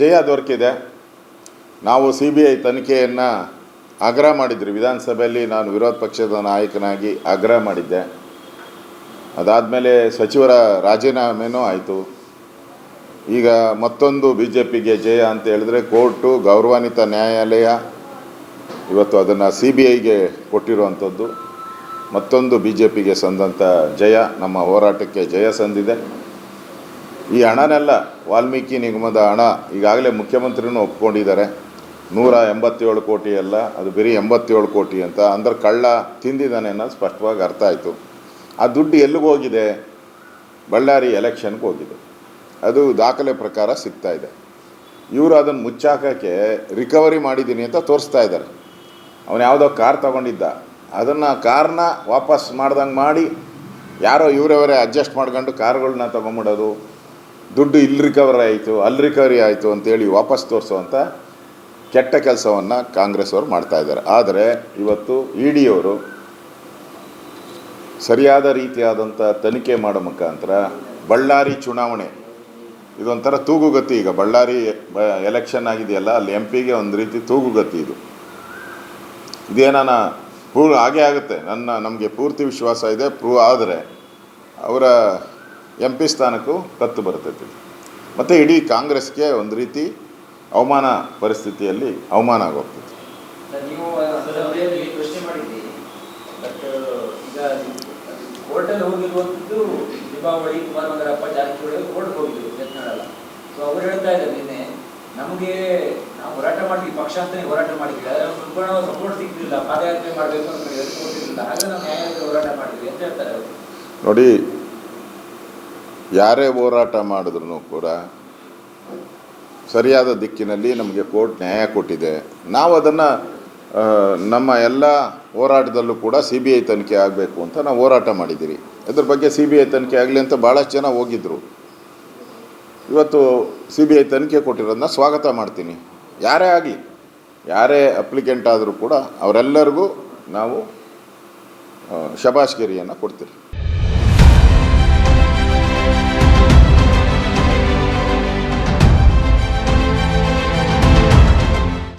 ಜಯ ದೊರಕಿದೆ. ನಾವು C B I ತನಿಖೆಯನ್ನು ಆಗ್ರಹ ಮಾಡಿದ್ರಿ ವಿಧಾನಸಭೆಯಲ್ಲಿ ನಾನು ವಿರೋಧ ಪಕ್ಷದ ನಾಯಕನಾಗಿ ಆಗ್ರಹ ಮಾಡಿದ್ದೆ. ಅದಾದಮೇಲೆ ಸಚಿವರ ರಾಜೀನಾಮೆನೂ ಆಯಿತು. ಈಗ ಮತ್ತೊಂದು ಬಿ ಜೆ ಪಿಗೆ ಜಯ ಅಂತ ಹೇಳಿದ್ರೆ ಕೋರ್ಟು, ಗೌರವಾನ್ವಿತ ನ್ಯಾಯಾಲಯ ಇವತ್ತು ಅದನ್ನು ಸಿ ಬಿ ಐಗೆ ಕೊಟ್ಟಿರುವಂಥದ್ದು. ಮತ್ತೊಂದು ಬಿ ಜೆ ಪಿಗೆ ಸಂದಂಥ ಜಯ, ನಮ್ಮ ಹೋರಾಟಕ್ಕೆ ಜಯ ಸಂದಿದೆ. ಈ ಹಣನೆಲ್ಲ ವಾಲ್ಮೀಕಿ ನಿಗಮದ ಹಣ ಈಗಾಗಲೇ ಮುಖ್ಯಮಂತ್ರಿನೂ ಒಪ್ಕೊಂಡಿದ್ದಾರೆ. ನೂರ ಎಂಬತ್ತೇಳು ಕೋಟಿ ಅಲ್ಲ, ಅದು ಬರೀ ಎಂಬತ್ತೇಳು ಕೋಟಿ ಅಂತ ಅಂದ್ರೆ ಕಳ್ಳ ತಿಂದಿದ್ದಾನೆ ಅನ್ನೋದು ಸ್ಪಷ್ಟವಾಗಿ ಅರ್ಥ ಆಯಿತು. ಆ ದುಡ್ಡು ಎಲ್ಲಿಗೆ ಹೋಗಿದೆ? ಬಳ್ಳಾರಿ ಎಲೆಕ್ಷನ್ಗೆ ಹೋಗಿದೆ. ಅದು ದಾಖಲೆ ಪ್ರಕಾರ ಸಿಗ್ತಾ ಇದೆ. ಇವರು ಅದನ್ನು ಮುಚ್ಚಾಕೋಕ್ಕೆ ರಿಕವರಿ ಮಾಡಿದ್ದೀನಿ ಅಂತ ತೋರಿಸ್ತಾ ಇದ್ದಾರೆ. ಅವನು ಯಾವುದೋ ಕಾರ್ ತಗೊಂಡಿದ್ದ. ಅದನ್ನು ಕಾರ್ನ ವಾಪಸ್ ಮಾಡ್ದಂಗೆ ಮಾಡಿ, ಯಾರೋ ಇವರವರೇ ಅಡ್ಜಸ್ಟ್ ಮಾಡ್ಕೊಂಡು ಕಾರ್ಗಳನ್ನ ತೊಗೊಂಬಿಡೋದು ದುಡ್ಡು ಇಲ್ಲಿ ರಿಕವರಿ ಆಯಿತು, ಅಲ್ಲಿ ರಿಕವರಿ ಆಯಿತು ಅಂತೇಳಿ ವಾಪಸ್ ತೋರಿಸುವಂಥ ಕೆಟ್ಟ ಕೆಲಸವನ್ನು ಕಾಂಗ್ರೆಸ್ ಅವರು ಮಾಡ್ತಾ ಇದ್ದಾರೆ. ಆದರೆ ಇವತ್ತು ಇ ಡಿಯವರು ಸರಿಯಾದ ರೀತಿಯಾದಂಥ ತನಿಖೆ ಮಾಡೋ ಮುಖಾಂತರ ಬಳ್ಳಾರಿ ಚುನಾವಣೆ, ಇದೊಂಥರ ತೂಗುಗತಿ ಈಗ. ಬಳ್ಳಾರಿ ಎಲೆಕ್ಷನ್ ಆಗಿದೆಯಲ್ಲ, ಅಲ್ಲಿ ಎಂ ಪಿಗೆ ಒಂದು ರೀತಿ ತೂಗುಗತಿ ಇದು. ಇದೇನಾನ ಪೂರ್ ಹಾಗೇ ಆಗುತ್ತೆ. ನನ್ನ, ನಮಗೆ ಪೂರ್ತಿ ವಿಶ್ವಾಸ ಇದೆ, ಪ್ರೂವ್ ಆದರೆ ಅವರ ಎಂ ಪಿ ಸ್ಥಾನಕ್ಕೂ ಕತ್ತು ಬರ್ತೈತಿ. ಮತ್ತು ಇಡೀ ಕಾಂಗ್ರೆಸ್ಗೆ ಒಂದು ರೀತಿ ಅವಮಾನ ಪರಿಸ್ಥಿತಿಯಲ್ಲಿ ಅವಮಾನ ಆಗೋಗ್ತದೆ ನಮಗೆ ನಾವು ಹೋರಾಟ ಮಾಡಿದ್ವಿ ಹೋರಾಟ ಮಾಡಿದ್ವಿ ಸಂಪೂರ್ಣ ಸಪೋರ್ಟ್ ಸಿಗ್ತಿಲ್ಲ ಪಾದಯಾತ್ರೆ ಮಾಡಬೇಕು ಅಂತ ಕೊಟ್ಟಿರಲಿಲ್ಲ. ಹಾಗೆ ನಾವು ಹೋರಾಟ ಮಾಡಿದ್ವಿ ಅಂತ ಹೇಳ್ತಾರೆ ನೋಡಿ ಯಾರೇ ಹೋರಾಟ ಮಾಡಿದ್ರು ಕೂಡ ಸರಿಯಾದ ದಿಕ್ಕಿನಲ್ಲಿ ನಮಗೆ ಕೋರ್ಟ್ ನ್ಯಾಯ ಕೊಟ್ಟಿದೆ. ನಾವು ಅದನ್ನು ನಮ್ಮ ಎಲ್ಲ ಹೋರಾಟದಲ್ಲೂ ಕೂಡ ಸಿ ಬಿ ಐ ತನಿಖೆ ಆಗಬೇಕು ಅಂತ ನಾವು ಹೋರಾಟ ಮಾಡಿದ್ದೀರಿ. ಇದ್ರ ಬಗ್ಗೆ ಸಿ ಬಿ ಐ ತನಿಖೆ ಆಗಲಿ ಅಂತ ಭಾಳಷ್ಟು ಜನ ಹೋಗಿದ್ದರು ಇವತ್ತು ಸಿ ಬಿ ಐ ತನಿಖೆ ಕೊಟ್ಟಿರೋದನ್ನ ಸ್ವಾಗತ ಮಾಡ್ತೀನಿ. ಯಾರೇ ಆಗಲಿ, ಯಾರೇ ಅಪ್ಲಿಕೆಂಟ್ ಆದರೂ ಕೂಡ ಅವರೆಲ್ಲರಿಗೂ ನಾವು ಶಬಾಷ್ಗಿರಿಯನ್ನು ಕೊಡ್ತೀರಿ.